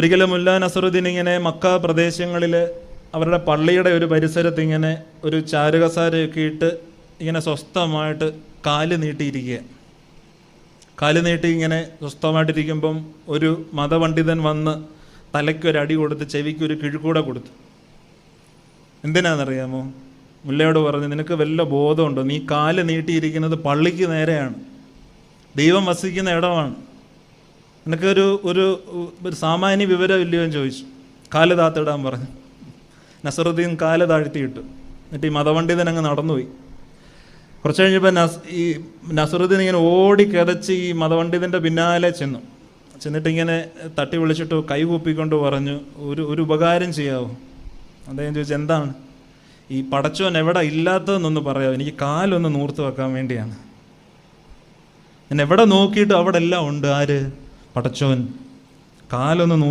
ഒരിക്കലും മുല്ല നസറുദ്ദീൻ ഇങ്ങനെ മക്ക പ്രദേശങ്ങളിൽ അവരുടെ പള്ളിയുടെ ഒരു പരിസരത്ത് ഇങ്ങനെ ഒരു ചാരുകസാരയൊക്കെ ഇട്ട് ഇങ്ങനെ സ്വസ്ഥമായിട്ട് കാൽ നീട്ടിയിരിക്കുക. കാൽ നീട്ടി ഇങ്ങനെ സ്വസ്ഥമായിട്ടിരിക്കുമ്പം ഒരു മതപണ്ഡിതൻ വന്ന് തലയ്ക്കൊരടി കൊടുത്ത് ചെവിക്കൊരു കിഴുക്കൂടെ കൊടുത്തു. എന്തിനാണെന്നറിയാമോ മുല്ലയോട് പറഞ്ഞു നിനക്ക് വല്ല ബോധമുണ്ടോ? നീ കാൽ നീട്ടിയിരിക്കുന്നത് പള്ളിക്ക് നേരെയാണ്. ദൈവം വസിക്കുന്ന ഇടമാണ്. നിനക്കൊരു ഒരു ഒരു സാമാന്യ വിവരം ഇല്ലയോ എന്ന് ചോദിച്ചു. കാൽ താത്തിടാൻ പറഞ്ഞു. നസറുദ്ദീൻ കാൽ താഴ്ത്തിയിട്ടു. എന്നിട്ട് ഈ മതപണ്ഡിതൻ അങ്ങ് നടന്നുപോയി. കുറച്ച് കഴിഞ്ഞപ്പോൾ നസ് ഈ നസറുദ്ദീൻ ഇങ്ങനെ ഓടി കിതച്ച് ഈ മതപണ്ഡിതന്റെ പിന്നാലെ ചെന്നു. ചെന്നിട്ട് ഇങ്ങനെ തട്ടി വിളിച്ചിട്ട് കൈ കൂപ്പിക്കൊണ്ട് പറഞ്ഞു ഒരു ഒരു ഉപകാരം ചെയ്യാവോ? അദ്ദേഹം ചോദിച്ചു എന്താണ്? ഈ പടച്ചോൻ എവിടെ ഇല്ലാത്തതെന്നൊന്ന് പറയാമോ എനിക്ക് കാലൊന്ന് നൂർത്ത് വെക്കാൻ വേണ്ടിയാണ്. ഞാൻ എവിടെ നോക്കിയിട്ട് അവിടെ എല്ലാം ഉണ്ട്. ആര്? പടച്ചോൻ കാലൊന്ന് നൂർ